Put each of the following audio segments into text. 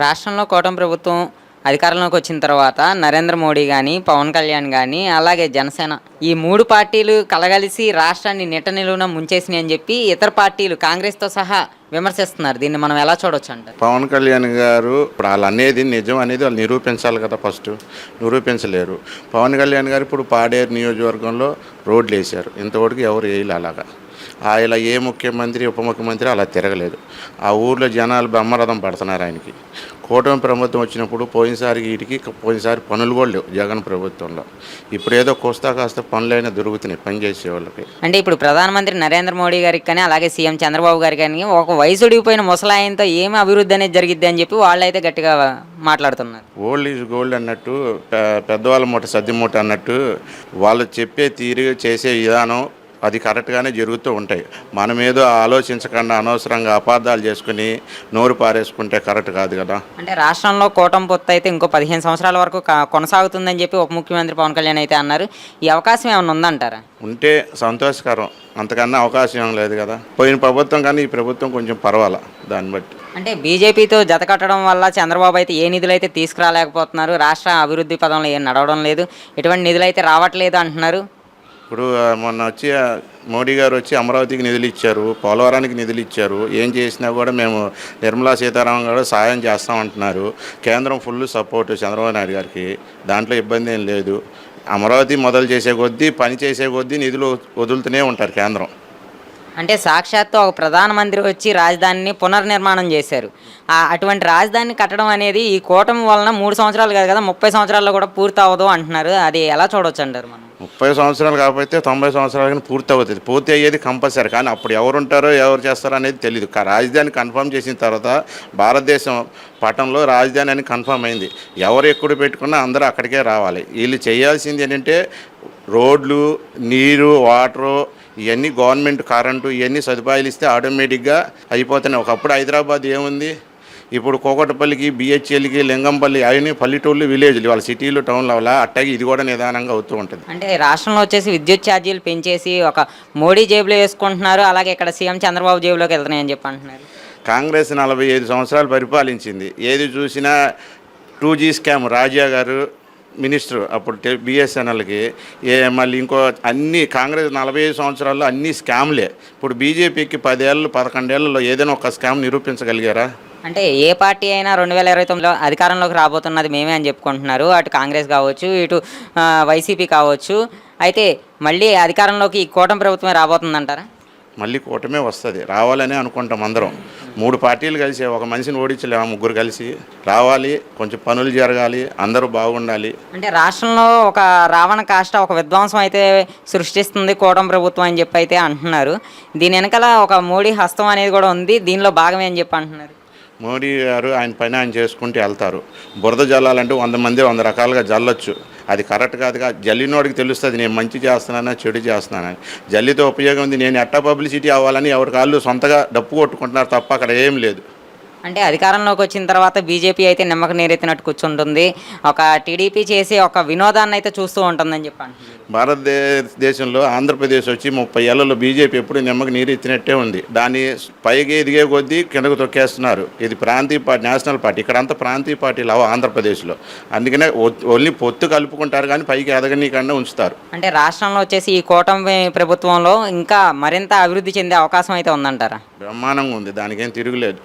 రాష్ట్రంలో కూటమి ప్రభుత్వం అధికారంలోకి వచ్చిన తర్వాత నరేంద్ర మోడీ కానీ పవన్ కళ్యాణ్ కానీ అలాగే జనసేన ఈ మూడు పార్టీలు కలగలిసి రాష్ట్రాన్ని నిట్ట నిలువున ముంచేసినాయి అని చెప్పి ఇతర పార్టీలు కాంగ్రెస్తో సహా విమర్శిస్తున్నారు. దీన్ని మనం ఎలా చూడొచ్చు అంటారు? పవన్ కళ్యాణ్ గారు ఇప్పుడు వాళ్ళు అనేది నిజం అనేది వాళ్ళు నిరూపించాలి కదా ఫస్ట్. నిరూపించలేరు. పవన్ కళ్యాణ్ గారు ఇప్పుడు పాడేరు నియోజకవర్గంలో రోడ్లు వేశారు ఇంతవరకు ఎవరు వేయాలి అలాగా. ఆ ఇలా ఏ ముఖ్యమంత్రి ఉప ముఖ్యమంత్రి అలా తిరగలేదు. ఆ ఊర్లో జనాలు బ్రహ్మరథం పడుతున్నారు ఆయనకి. కూటమి ప్రభుత్వం వచ్చినప్పుడు పోయినసారి వీటికి పోయినసారి పనులు కూడా లేవు జగన్ ప్రభుత్వంలో. ఇప్పుడు ఏదో కోస్తా కాస్త పనులైనా దొరుకుతున్నాయి పనిచేసే వాళ్ళకి. అంటే ఇప్పుడు ప్రధానమంత్రి నరేంద్ర మోడీ గారికి కానీ అలాగే సీఎం చంద్రబాబు గారికి కానీ ఒక వయసు ఉడిగిపోయిన ముసలాయంతో ఏమి అభివృద్ధి అనేది జరిగిద్ది అని చెప్పి వాళ్ళైతే గట్టిగా మాట్లాడుతున్నారు. ఓల్డ్ ఈజ్ గోల్డ్ అన్నట్టు పెద్దవాళ్ళ మూట సద్ది మూట అన్నట్టు వాళ్ళు చెప్పే తీరు చేసే విధానం అది కరెక్ట్గానే జరుగుతూ ఉంటాయి. మనం ఏదో ఆలోచించకుండా అనవసరంగా అపార్థాలు చేసుకుని నోరు పారేసుకుంటే కరెక్ట్ కాదు కదా. అంటే రాష్ట్రంలో కూటమి పొత్తు అయితే ఇంకో పదిహేను సంవత్సరాల వరకు కొనసాగుతుందని చెప్పి ఉప ముఖ్యమంత్రి పవన్ కళ్యాణ్ అయితే అన్నారు. ఈ అవకాశం ఏమైనా ఉందంటారా? ఉంటే సంతోషకరం. అంతకన్నా అవకాశం ఏం లేదు కదా. పోయిన ప్రభుత్వం కానీ ఈ ప్రభుత్వం కొంచెం పర్వాలా దాన్ని బట్టి. అంటే బీజేపీతో జత కట్టడం వల్ల చంద్రబాబు అయితే ఏ నిధులు అయితే తీసుకురాలేకపోతున్నారు రాష్ట్ర అభివృద్ధి పదంలో ఏం నడవడం లేదు ఎటువంటి నిధులు అయితే రావట్లేదు అంటున్నారు? ఇప్పుడు మొన్న వచ్చి మోడీ గారు వచ్చి అమరావతికి నిధులు ఇచ్చారు పోలవరానికి నిధులు ఇచ్చారు. ఏం చేసినా కూడా మేము నిర్మలా సీతారామన్ గారు సాయం చేస్తామంటున్నారు కేంద్రం ఫుల్ సపోర్ట్ చంద్రబాబు నాయుడు గారికి. దాంట్లో ఇబ్బంది ఏం లేదు. అమరావతి మొదలు చేసే కొద్దీ పని చేసే కొద్దీ నిధులు వదులుతూనే ఉంటారు కేంద్రం. అంటే సాక్షాత్తు ఒక ప్రధానమంత్రి వచ్చి రాజధానిని పునర్నిర్మాణం చేశారు. అటువంటి రాజధానిని కట్టడం అనేది ఈ కూటమి వలన మూడు సంవత్సరాలు కాదు కదా ముప్పై సంవత్సరాల్లో కూడా పూర్తి అవ్వదు అంటున్నారు. అది ఎలా చూడొచ్చు అంటారు మనం? ముప్పై సంవత్సరాలు కాకపోతే తొంభై సంవత్సరాలకి పూర్తి అవుతుంది పూర్తి అయ్యేది కంపల్సరీ. కానీ అప్పుడు ఎవరు ఉంటారో ఎవరు చేస్తారో అనేది తెలియదు రాజధాని కన్ఫర్మ్ చేసిన తర్వాత భారతదేశం పట్టణంలో రాజధాని అని కన్ఫర్మ్ అయింది. ఎవరు ఎక్కడ పెట్టుకున్నా అందరూ అక్కడికే రావాలి. వీళ్ళు చేయాల్సింది ఏంటంటే రోడ్లు నీరు వాటరు ఇవన్నీ గవర్నమెంట్ కరెంటు ఇవన్నీ సదుపాయాలు ఇస్తే ఆటోమేటిక్గా అయిపోతున్నాయి. ఒకప్పుడు హైదరాబాద్ ఏముంది? ఇప్పుడు కోకటపల్లికి బిహెచ్ఎల్కి లింగంపల్లి అవన్నీ పల్లెటూళ్ళు విలేజ్లు. వాళ్ళ సిటీలు టౌన్లో వల్ల అట్టాగి ఇది కూడా నిదానంగా అవుతూ ఉంటుంది. అంటే రాష్ట్రంలో వచ్చేసి విద్యుత్ ఛార్జీలు పెంచేసి ఒక మోడీ జేబులో వేసుకుంటున్నారు. అలాగే ఇక్కడ సీఎం చంద్రబాబు జేబులోకి వెళ్తున్నాయని చెప్పి అంటున్నారు కాంగ్రెస్ నలభై ఐదు సంవత్సరాలు పరిపాలించింది. ఏది చూసినా టూ జీ స్కామ్. రాజా గారు మినిస్టర్ అప్పుడు బిఎస్ఎన్ఎల్కి ఏ మళ్ళీ ఇంకో అన్ని కాంగ్రెస్ నలభై ఐదు సంవత్సరాల్లో అన్ని స్కామ్లే. ఇప్పుడు బీజేపీకి పదేళ్ళు పదకొండేళ్ళలో ఏదైనా ఒక స్కామ్ నిరూపించగలిగారా? అంటే ఏ పార్టీ అయినా రెండు వేల ఇరవై తొమ్మిదిలో అధికారంలోకి రాబోతున్నది మేమే అని చెప్పుకుంటున్నారు. అటు కాంగ్రెస్ కావచ్చు ఇటు వైసీపీ కావచ్చు. అయితే మళ్ళీ అధికారంలోకి ఈ కూటమి ప్రభుత్వమే రాబోతుందంటారా? మళ్ళీ కూటమే వస్తుంది. రావాలని అనుకుంటాం అందరం. మూడు పార్టీలు కలిసి ఒక మనిషిని ఓడించలేము ముగ్గురు కలిసి. రావాలి కొంచెం పనులు జరగాలి అందరూ బాగుండాలి. అంటే రాష్ట్రంలో ఒక రావణ కాష్ట ఒక విధ్వంసం అయితే సృష్టిస్తుంది కూటమి ప్రభుత్వం అని చెప్పి అయితే అంటున్నారు. దీని వెనకాల ఒక మోడీ హస్తం అనేది కూడా ఉంది. దీనిలో భాగమే అని చెప్పి అంటున్నారు. మోడీ గారు ఆయన పని ఆయన చేసుకుంటూ వెళ్తారు. బురద జల్లాలంటే వంద మంది వంద రకాలుగా జల్లొచ్చు. అది కరెక్ట్ కాదుగా జల్లినోడికి తెలుస్తుంది నేను మంచి చేస్తున్నానా చెడు చేస్తున్నానని జల్లితో ఉపయోగం ఉంది నేను ఎట్టా పబ్లిసిటీ అవ్వాలని ఎవరికి వాళ్ళు సొంతగా డప్పు కొట్టుకుంటున్నారు తప్ప అక్కడ ఏం లేదు. అంటే అధికారంలోకి వచ్చిన తర్వాత బీజేపీ అయితే నిమ్మక నీరెత్తినట్టు కూర్చుంటుంది. ఒక టీడీపీ చేసి ఒక వినోదాన్ని అయితే చూస్తూ ఉంటుందని చెప్పి అంటున్నారు భారతదేశంలో ఆంధ్రప్రదేశ్ వచ్చి ముప్పై ఏళ్ళలో బీజేపీ ఎప్పుడు నిమ్మకి నీరు ఎత్తినట్టే ఉంది. దాన్ని పైకి ఎదిగే కొద్దీ కిందకు తొక్కేస్తున్నారు. ఇది ప్రాంతీయ పార్టీ నేషనల్ పార్టీ. ఇక్కడంతా ప్రాంతీయ పార్టీలు అవ ఆంధ్రప్రదేశ్లో. అందుకనే ఓన్లీ పొత్తు కలుపుకుంటారు కానీ పైకి ఎదగనీకన్నా ఉంచుతారు. అంటే రాష్ట్రంలో వచ్చేసి ఈ కూటమి ప్రభుత్వంలో ఇంకా మరింత అభివృద్ధి చెందే అవకాశం అయితే ఉందంటారా? బ్రహ్మాండంగా ఉంది. దానికేం తిరుగులేదు.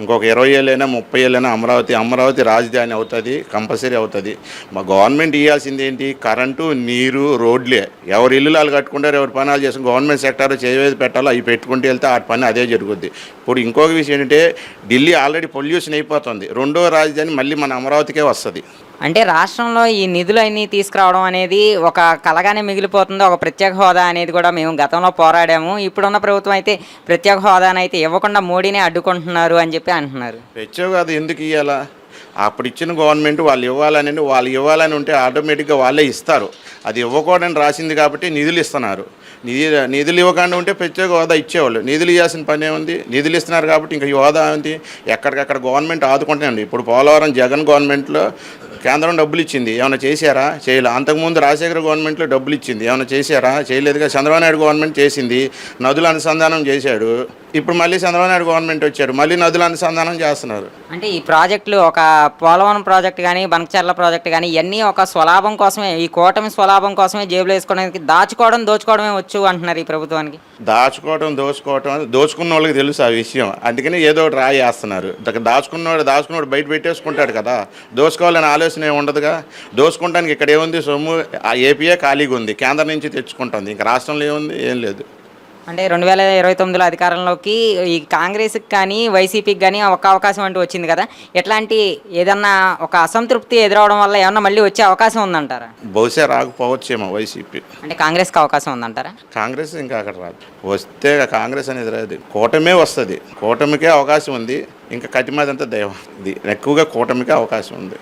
ఇంకొక ఇరవై ఏళ్ళైనా ముప్పై ఏళ్ళైనా అమరావతి అమరావతి రాజధాని అవుతుంది కంపల్సరీ అవుతుంది. మా గవర్నమెంట్ ఇవ్వాల్సింది ఏంటి? కరెంటు నీరు రోడ్లే. ఎవరి ఇల్లు వాళ్ళు కట్టుకుంటారు ఎవరి పని వాళ్ళు చేసుకుని గవర్నమెంట్ సెక్టర్ చేయవేది పెట్టాలో? అవి పెట్టుకుంటూ వెళ్తే ఆ పని అదే జరుగుద్ది. ఇప్పుడు ఇంకొక విషయం ఏంటంటే ఢిల్లీ ఆల్రెడీ పొల్యూషన్ అయిపోతుంది. రెండో రాజధాని మళ్ళీ మన అమరావతికే వస్తుంది. అంటే రాష్ట్రంలో ఈ నిధులు అన్నీ తీసుకురావడం అనేది ఒక కలగానే మిగిలిపోతుంది ఒక ప్రత్యేక హోదా అనేది కూడా మేము గతంలో పోరాడాము. ఇప్పుడున్న ప్రభుత్వం అయితే ప్రత్యేక హోదాని అయితే ఇవ్వకుండా మోడీనే అడ్డుకుంటున్నారు అని చెప్పి అంటున్నారు. ప్రత్యేక కాదు ఎందుకు ఇవ్వాలా అప్పుడు ఇచ్చిన గవర్నమెంట్ వాళ్ళు ఇవ్వాలని వాళ్ళు ఇవ్వాలని ఉంటే ఆటోమేటిక్గా వాళ్ళే ఇస్తారు. అది ఇవ్వకూడదని రాసింది కాబట్టి నిధులు ఇస్తున్నారు. నిధి నిధులు ఇవ్వకుండా ఉంటే ప్రత్యేక హోదా ఇచ్చేవాళ్ళు. నిధులు ఇవ్వాల్సిన పని ఏముంది? నిధులు ఇస్తున్నారు కాబట్టి ఇంకా ఈ హోదా ఉంది ఎక్కడికక్కడ గవర్నమెంట్ ఆదుకుంటాయండి ఇప్పుడు పోలవరం జగన్ గవర్నమెంట్లో కేంద్రం డబ్బులు ఇచ్చింది ఏమైనా చేశారా? చేయలే. అంతకుముందు రాజశేఖర గవర్నమెంట్లో డబ్బులు ఇచ్చింది ఏమైనా చేశారా? చేయలేదుగా. చంద్రబాబు నాయుడు గవర్నమెంట్ చేసింది. నదుల అనుసంధానం చేశాడు. ఇప్పుడు మళ్ళీ చంద్రబాబు నాయుడు గవర్నమెంట్ వచ్చారు మళ్ళీ నదులు అనుసంధానం చేస్తున్నారు. అంటే ఈ ప్రాజెక్టులు ఒక పోలవరం ప్రాజెక్ట్ కానీ బనకచర్ల ప్రాజెక్ట్ కానీ ఇవన్నీ ఒక స్వలాభం కోసమే ఈ కూటమి స్వలాభం కోసమే జేబులో వేసుకోవడానికి దాచుకోవడం దోచుకోవడమే వచ్చు అంటున్నారు ఈ ప్రభుత్వానికి. దాచుకోవటం దోచుకోవటం దోచుకున్న వాళ్ళకి తెలుసు ఆ విషయం. అందుకని ఏదో ఒకటి రాయి వేస్తున్నారు దాచుకున్నవాడు దాచుకున్నవాడు బయట పెట్టేసుకుంటాడు కదా. దోచుకోవాలని ఆలోచన ఏమి ఉండదుగా? దోచుకుంటానికి ఇక్కడ ఏముంది? సొమ్ము ఆ ఏపీఏ ఖాళీగా ఉంది. కేంద్రం నుంచి తెచ్చుకుంటుంది. ఇంకా రాష్ట్రంలో ఏముంది? ఏం లేదు. అంటే రెండు వేల ఇరవై తొమ్మిదిలో అధికారంలోకి ఈ కాంగ్రెస్కి కానీ వైసీపీకి కానీ ఒక అవకాశం అంటూ వచ్చింది కదా? ఎట్లాంటి ఏదన్నా ఒక అసంతృప్తి ఎదురవడం వల్ల ఏమన్నా మళ్ళీ వచ్చే అవకాశం ఉందంటారా? బహుశా రాకపోవచ్చేమో వైసీపీ. అంటే కాంగ్రెస్కి అవకాశం ఉందంటారా? కాంగ్రెస్ ఇంకా అక్కడ రాదు. వస్తే కాంగ్రెస్ అనేది రాదు. కూటమే వస్తుంది. కూటమికే అవకాశం ఉంది. ఇంకా కటిమాదంతా దైవం. ఇది ఎక్కువగా కూటమికే అవకాశం ఉంది.